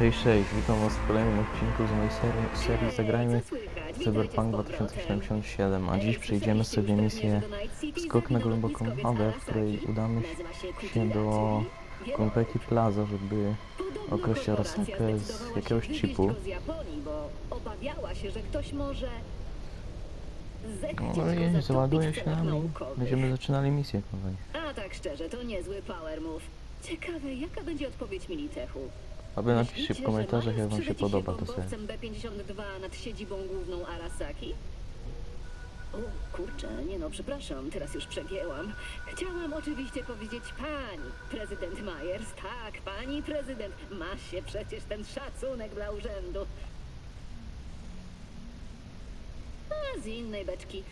Cześć, cześć, witam was w kolejnym odcinku z mojej serii, serii Zagrajmy Cyberpunk 2077, a dziś przejdziemy sobie misję Skok na głęboką wodę, w której udamy się do Konpeki Plaza, żeby okraść Arasakę z jakiegoś chipu. No i załaduje się nami. Będziemy zaczynali misję, kochani. A tak szczerze, to niezły power move. Ciekawe, jaka będzie odpowiedź Militechu. Aby napiszcie w komentarzach, jak wam się podoba ta seria. bombowcem B-52 nad siedzibą główną Arasaki? O, kurczę, nie no, przepraszam, teraz już przegięłam. Chciałam oczywiście powiedzieć pani, prezydent Myers. Tak, pani prezydent. Ma się przecież ten szacunek dla urzędu. A z innej beczki.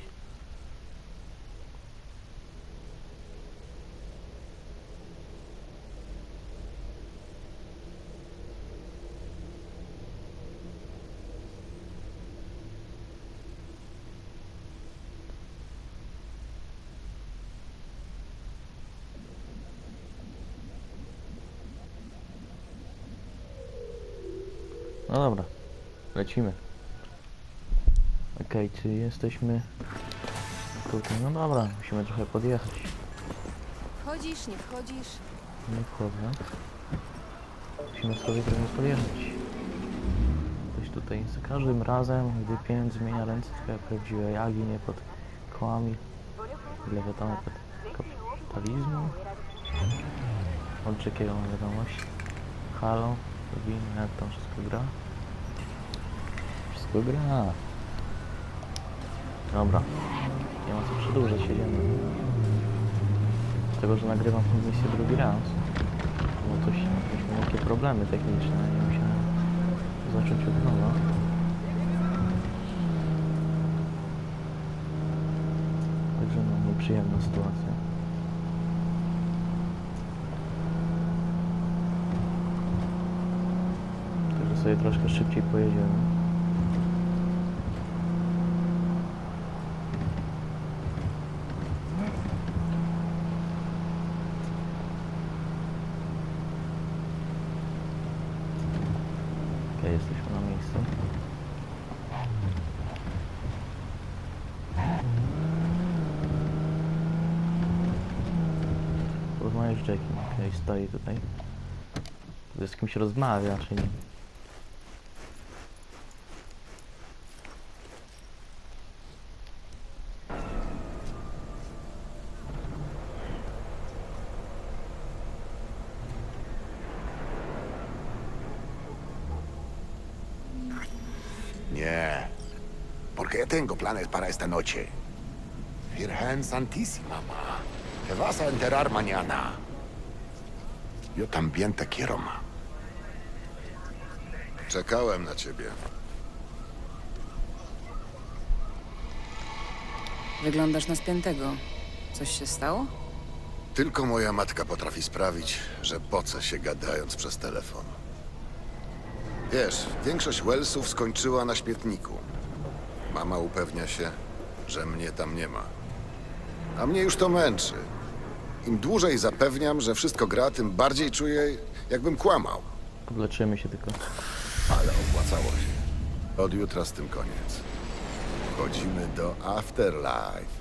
No dobra, lecimy. Okej, czy jesteśmy tutaj? No dobra, musimy trochę podjechać. Wchodzisz, nie wchodzisz? Nie wchodzę. Musimy sobie trochę podjechać. Coś tutaj za każdym razem, gdy pieniądz zmienia ręce, twoja prawdziwa ja ginie pod kołami lewetamy pod kapitalizmu. Od czekiego mam wiadomość. Halo, robimy jak tam wszystko gra. Wszystko gra. Dobra. Nie ma co przedłużać, jedziemy. Dlatego, że nagrywam tę misję drugi raz. Bo coś, jakieś malutkie problemy techniczne, nie musiałem zacząć od nowa. Także no, nieprzyjemna sytuacja. Także sobie troszkę szybciej pojedziemy. Jesteśmy na miejscu. Porozmawiać z Jackiem, okej, stoi tutaj. Z kimś rozmawia, czyli... Nie. Planes para esta noche. Virgen Santísima, ma. Te vas a enterar mañana. Yo también te quiero, ma. Czekałem na ciebie. Wyglądasz na spiętego. Coś się stało? Tylko moja matka potrafi sprawić, że pocę się gadając przez telefon. Wiesz, większość Wellsów skończyła na śmietniku. Mama upewnia się, że mnie tam nie ma. A mnie już to męczy. Im dłużej zapewniam, że wszystko gra, tym bardziej czuję, jakbym kłamał. Podleczymy się tylko. Ale opłacało się. Od jutra z tym koniec. Wchodzimy do Afterlife.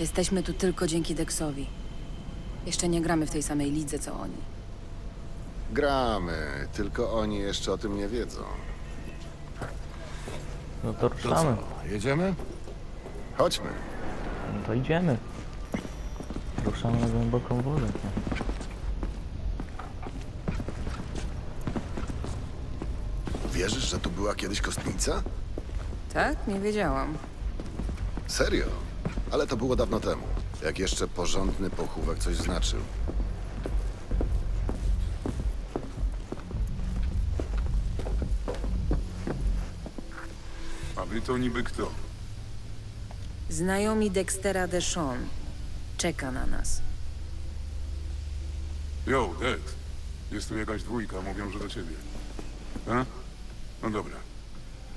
Jesteśmy tu tylko dzięki Dexowi. Jeszcze nie gramy w tej samej lidze co oni. Gramy, tylko oni jeszcze o tym nie wiedzą. No to ruszamy. jedziemy? Chodźmy. No to idziemy. Ruszamy na głęboką wodę. Wierzysz, że tu była kiedyś kostnica? Tak? Nie wiedziałam. Serio? Ale to było dawno temu. Jak jeszcze porządny pochówek coś znaczył. Ty to niby kto? Znajomi Dextera Deshawn. Czeka na nas. Yo, Dex. Jest tu jakaś dwójka, mówią, że do ciebie. A? No dobra.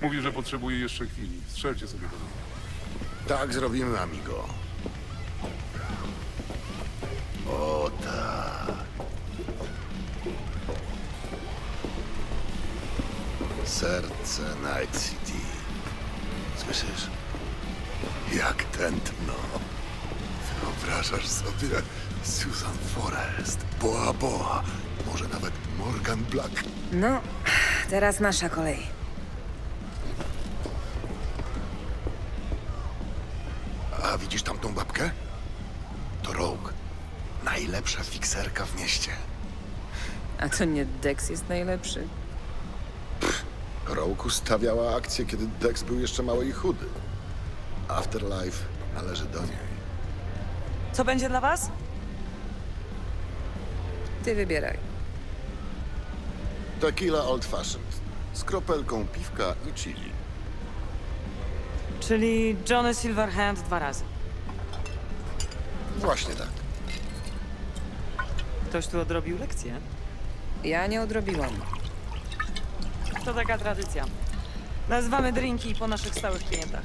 Mówi, że potrzebuje jeszcze chwili. Strzelcie sobie do. Tak zrobimy, amigo. O tak. Serce Night City. Słyszysz? Jak tętno. Wyobrażasz sobie Susan Forrest, Boa Boa, może nawet Morgan Black. No, teraz nasza kolej. A widzisz tamtą babkę? To Rogue. Najlepsza fikserka w mieście. A to nie Dex jest najlepszy? Rogue ustawiała akcję, kiedy Dex był jeszcze mały i chudy. Afterlife należy do niej. Co będzie dla was? Ty wybieraj. Tequila Old Fashioned. Z kropelką piwka i chili. Czyli Johnny Silverhand dwa razy. Właśnie tak. Ktoś tu odrobił lekcję. Ja nie odrobiłam. To taka tradycja. Nazywamy drinki po naszych stałych klientach.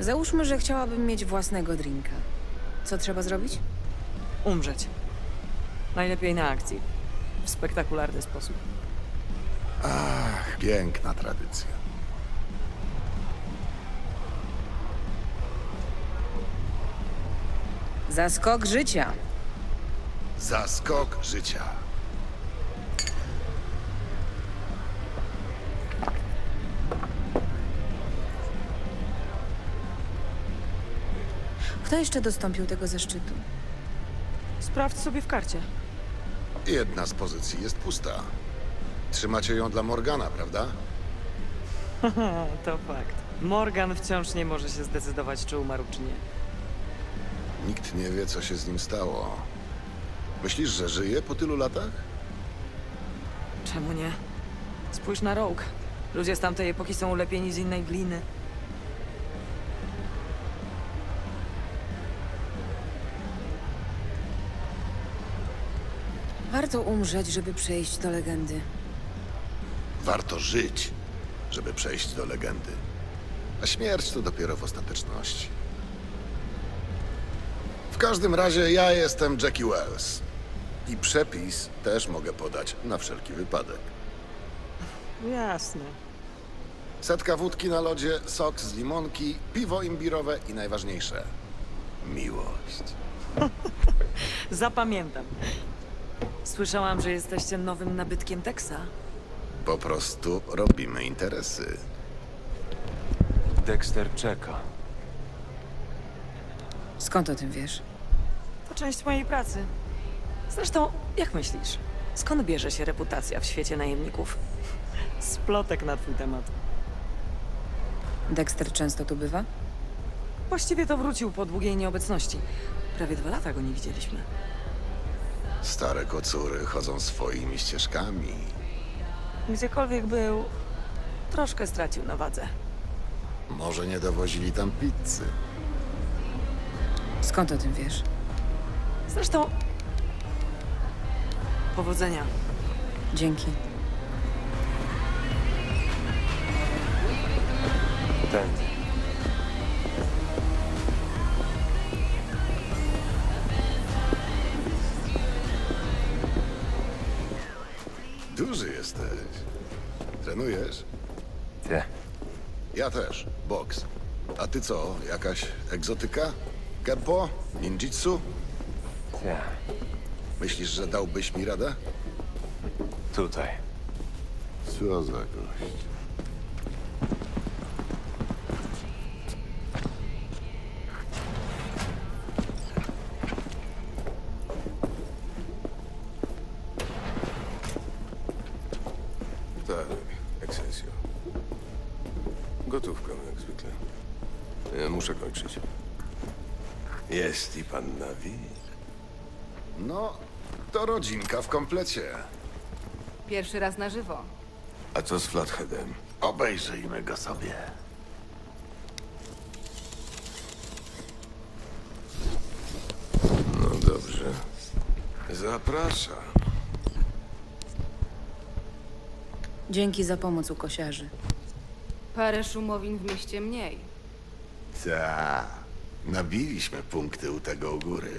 Załóżmy, że chciałabym mieć własnego drinka. Co trzeba zrobić? Umrzeć. Najlepiej na akcji. W spektakularny sposób. Ach, piękna tradycja. Za skok życia. Za skok życia. Kto jeszcze dostąpił tego zaszczytu? Sprawdź sobie w karcie. Jedna z pozycji jest pusta. Trzymacie ją dla Morgana, prawda? to fakt. Morgan wciąż nie może się zdecydować, czy umarł, czy nie. Nikt nie wie, co się z nim stało. Myślisz, że żyje po tylu latach? Czemu nie? Spójrz na Rogue. Ludzie z tamtej epoki są ulepieni z innej gliny. Warto umrzeć, żeby przejść do legendy. Warto żyć, żeby przejść do legendy. A śmierć to dopiero w ostateczności. W każdym razie ja jestem Jackie Wells. I przepis też mogę podać na wszelki wypadek. Jasne. Setka wódki na lodzie, sok z limonki, piwo imbirowe i najważniejsze miłość. Zapamiętam. Słyszałam, że jesteście nowym nabytkiem Texa. Po prostu robimy interesy. Dexter czeka. Skąd o tym wiesz? To część mojej pracy. Zresztą, jak myślisz, skąd bierze się reputacja w świecie najemników? Splotek na twój temat. Dexter często tu bywa? Właściwie to wrócił po długiej nieobecności. Prawie dwa lata go nie widzieliśmy. Stare kocury chodzą swoimi ścieżkami. Gdziekolwiek był, troszkę stracił na wadze. Może nie dowozili tam pizzy. Skąd o tym wiesz? Zresztą, powodzenia. Dzięki. Ten. Duży jesteś. Trenujesz? Te. Ja też. Boks. A ty co? Jakaś egzotyka? Kempo? Ninjitsu? Te. Myślisz, że dałbyś mi radę? Tutaj. Co za gość. Tak, Excelsior. Gotówką, jak zwykle. Ja muszę kończyć. Jest i pan Nawi? No, to rodzinka w komplecie. Pierwszy raz na żywo. A co z Flatheadem? Obejrzyjmy go sobie. No dobrze. Zapraszam. Dzięki za pomoc u kosiarzy. Parę szumowin w mieście mniej. Ta. Nabiliśmy punkty u tego u góry.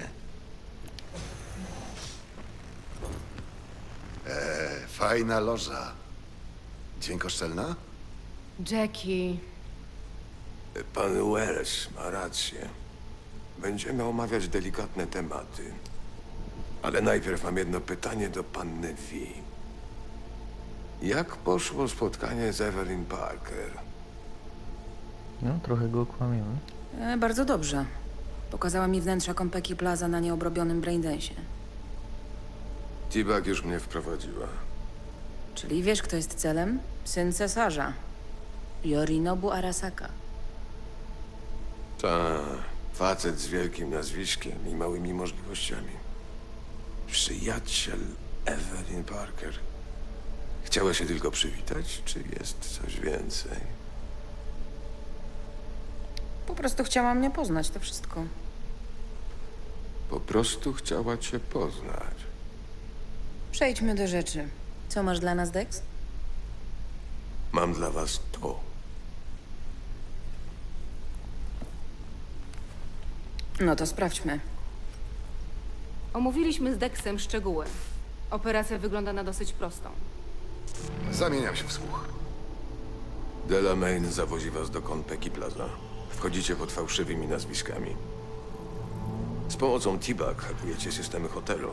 Eee, fajna loża. Dźwiękoszczelna? Jackie, Pan Wells ma rację. Będziemy omawiać delikatne tematy. Ale najpierw mam jedno pytanie do panny V. Jak poszło spotkanie z Evelyn Parker? No, trochę go kłamiemy. E, bardzo dobrze. Pokazała mi wnętrza Kompeki Plaza na nieobrobionym braindensie. Tibak już mnie wprowadziła. Czyli wiesz, kto jest celem? Syn cesarza. Yorinobu Arasaka. Ta, facet z wielkim nazwiskiem i małymi możliwościami. Przyjaciel Evelyn Parker. Chciała się tylko przywitać, czy jest coś więcej? Po prostu chciała mnie poznać, to wszystko. Po prostu chciała cię poznać. Przejdźmy do rzeczy. Co masz dla nas, Dex? Mam dla was to. No to sprawdźmy. omówiliśmy z Dexem szczegóły. Operacja wygląda na dosyć prostą. Zamieniam się w słuch. Delamain zawozi was do Konpeki Plaza. Wchodzicie pod fałszywymi nazwiskami. Z pomocą Tibak hakujecie systemy hotelu.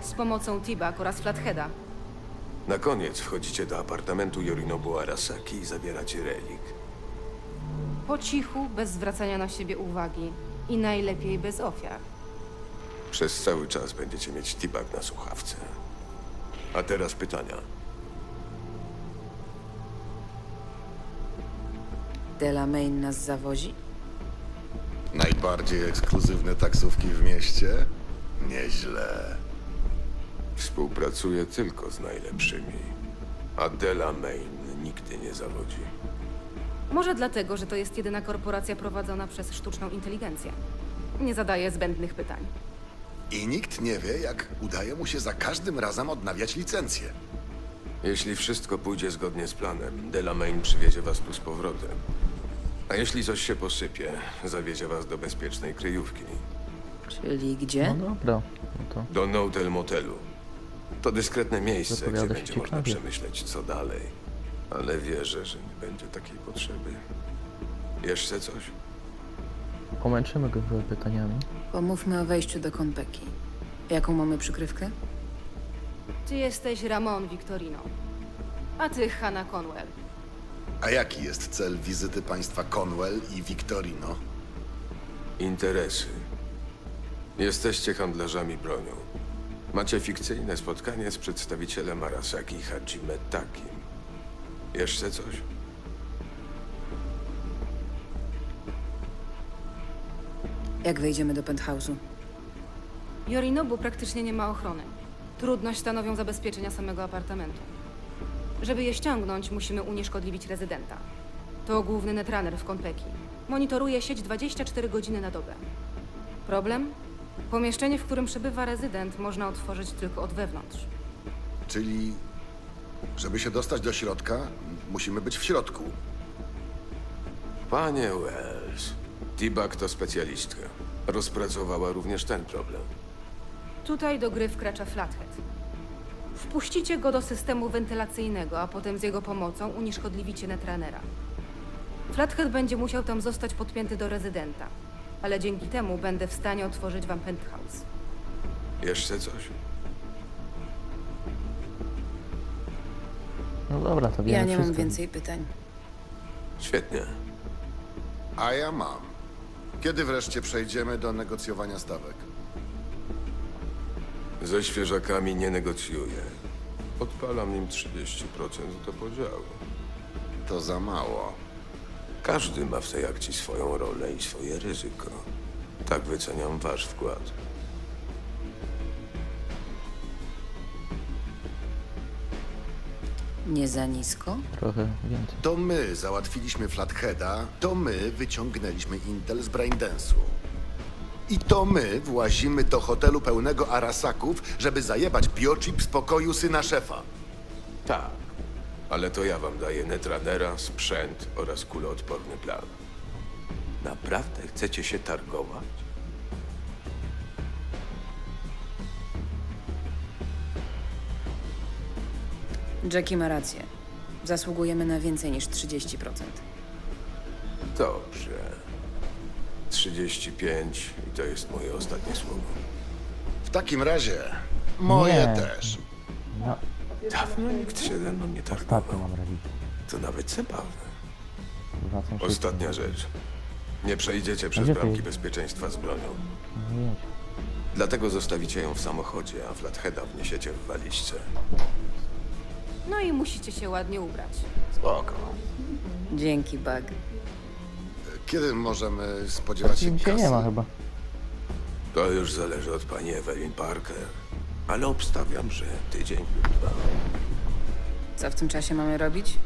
Z pomocą Tibak oraz Flatheada. Na koniec wchodzicie do apartamentu Yorinobu Arasaki i zabieracie relik. Po cichu, bez zwracania na siebie uwagi. I najlepiej bez ofiar. Przez cały czas będziecie mieć Tibak na słuchawce. A teraz pytania. Delamain nas zawozi? Najbardziej ekskluzywne taksówki w mieście? Nieźle. Współpracuję tylko z najlepszymi. A Delamain nigdy nie zawodzi. Może dlatego, że to jest jedyna korporacja prowadzona przez sztuczną inteligencję. Nie zadaje zbędnych pytań. I nikt nie wie, jak udaje mu się za każdym razem odnawiać licencję. Jeśli wszystko pójdzie zgodnie z planem, Delamain przywiezie was tu z powrotem. A jeśli coś się posypie, zawiezie was do bezpiecznej kryjówki. Czyli gdzie? No dobra, no to Do Notel Motelu. To dyskretne miejsce, gdzie się będzie można ciekawie. przemyśleć, co dalej. Ale wierzę, że nie będzie takiej potrzeby. Jeszcze coś? pomęczymy go pytaniami. Pomówmy o wejściu do Kompeki. Jaką mamy przykrywkę? Ty jesteś Ramon Victorino. A ty Hannah Conwell. A jaki jest cel wizyty państwa Conwell i Victorino? Interesy. Jesteście handlarzami bronią. Macie fikcyjne spotkanie z przedstawicielem Arasaki Hajime Takim. Jeszcze coś? Jak wejdziemy do penthouse'u? Yorinobu praktycznie nie ma ochrony. Trudność stanowią zabezpieczenia samego apartamentu. Żeby je ściągnąć, musimy unieszkodliwić rezydenta. To główny netrunner w Konpeki. Monitoruje sieć 24 godziny na dobę. Problem? Pomieszczenie, w którym przebywa rezydent, można otworzyć tylko od wewnątrz. Czyli, żeby się dostać do środka, musimy być w środku. Panie Wells, Tibak to specjalistka. Rozpracowała również ten problem. Tutaj do gry wkracza Flathead. Wpuścicie go do systemu wentylacyjnego, a potem z jego pomocą unieszkodliwicie netranera. Flathead będzie musiał tam zostać podpięty do rezydenta, ale dzięki temu będę w stanie otworzyć wam penthouse. Jeszcze coś? No dobra, to wiemy Ja nie mam wszystko. więcej pytań. Świetnie. A ja mam. Kiedy wreszcie przejdziemy do negocjowania stawek? Ze świeżakami nie negocjuję. Odpalam im 30% do podziału. To za mało. Każdy ma w tej akcji swoją rolę i swoje ryzyko. Tak wyceniam wasz wkład. Nie za nisko? Trochę więcej. To my załatwiliśmy Flatheada, to my wyciągnęliśmy Intel z Braindensu. I to my włazimy do hotelu pełnego Arasaków, żeby zajebać biochip z pokoju syna szefa. Tak. Ale to ja wam daję netranera, sprzęt oraz kuloodporny plan. Naprawdę chcecie się targować? Jackie ma rację. Zasługujemy na więcej niż 30%. Dobrze. 35 i to jest moje ostatnie słowo. W takim razie moje Nie. też. No, Dawno nikt się ze mną nie targował. ostatnio mam religię. To nawet zabawne. Ostatnia rzecz. Nie przejdziecie przez gdzie ty bramki bezpieczeństwa z bronią. Jedź. Dlatego zostawicie ją w samochodzie, a Flatheada wniesiecie w walizce. No i musicie się ładnie ubrać. Spoko. Dzięki, Bug. Kiedy możemy spodziewać się się kasy? nie ma chyba. To już zależy od pani Evelyn Parker. Ale obstawiam, że tydzień lub dwa. Co w tym czasie mamy robić?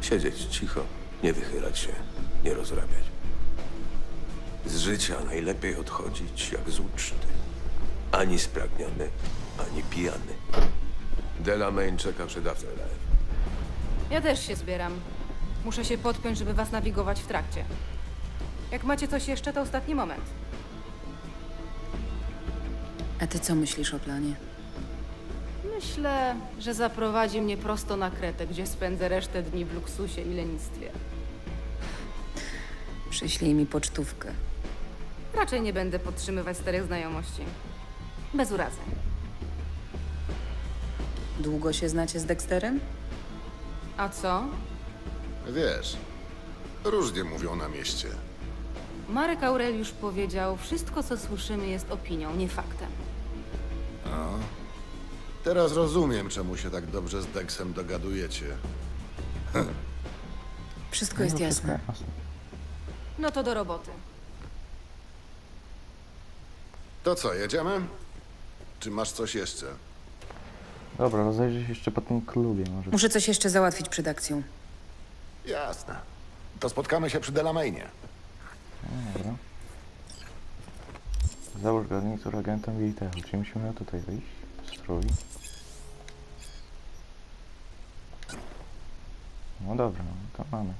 Siedzieć cicho, nie wychylać się, nie rozrabiać. Z życia najlepiej odchodzić jak z uczty. Ani spragniony, ani pijany. Delamain czeka przed Afterlife. Ja też się zbieram. Muszę się podpiąć, żeby was nawigować w trakcie. Jak macie coś jeszcze, to ostatni moment. A ty co myślisz o planie? Myślę, że zaprowadzi mnie prosto na Kretę, gdzie spędzę resztę dni w luksusie i lenistwie. Przyślij mi pocztówkę. Raczej nie będę podtrzymywać starych znajomości. Bez urazy. Długo się znacie z Dexterem? A co? Wiesz, różnie mówią na mieście. Marek Aureliusz powiedział, wszystko co słyszymy jest opinią, nie faktem. Teraz rozumiem, czemu się tak dobrze z Dexem dogadujecie. Wszystko jest No, jasne. No to do roboty. To co, jedziemy? Czy masz coś jeszcze? Dobra, rozejrzyj się jeszcze po tym klubie może. Muszę coś jeszcze załatwić przed akcją. Jasne. To spotkamy się przy Delamainie. Dobra. Załóż garnitur agentem Wiltechu. Czyli musimy tutaj wyjść? Strój. No dobra, no to mamy.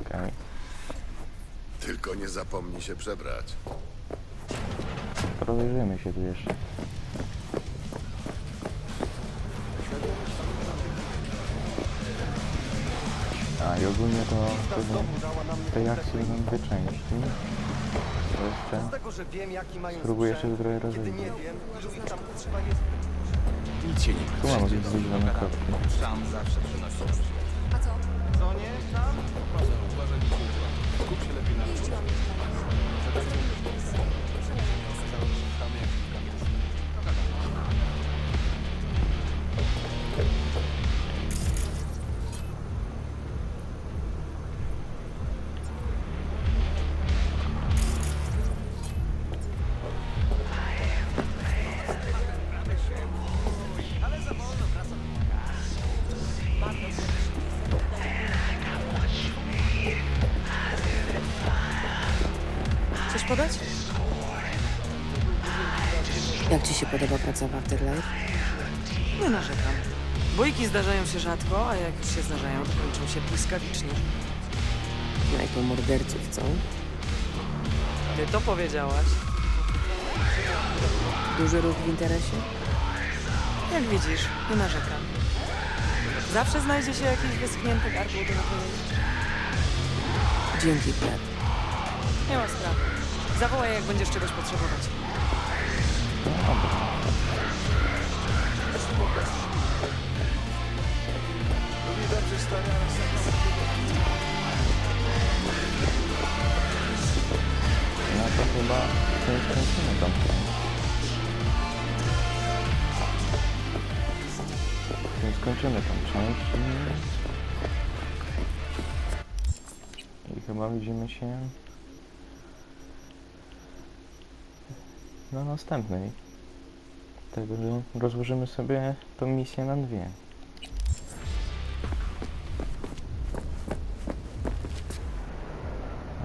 Okej. Tylko nie zapomnij się przebrać. Rozejrzyjmy się tu jeszcze. A i ogólnie to pewnie tej akcji będą dwie części. To jeszcze spróbuję jeszcze trochę rozejrzeć. nie wiem, ilu. Nic się nie Tu mam zbliżone kropki. Sam zawsze przynosi. Jak ci się podoba praca w Afterlife? Nie narzekam. Bójki zdarzają się rzadko, a jak już się zdarzają, to kończą się błyskawicznie. Knajpą morderców, co? Ty to powiedziałaś. Duży ruch w interesie? Jak widzisz, nie narzekam. Zawsze znajdzie się jakiś wyschnięty gardło do napojenia. Dzięki, Brad. Nie ma sprawy. Zawołaj, jak będziesz czegoś potrzebować. No to chyba to skończymy tam. Tym skończymy tą część. I chyba widzimy się na następnej. Tego, że rozłożymy sobie tą misję na dwie.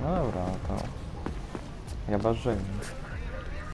No dobra, no to ja was żegnam.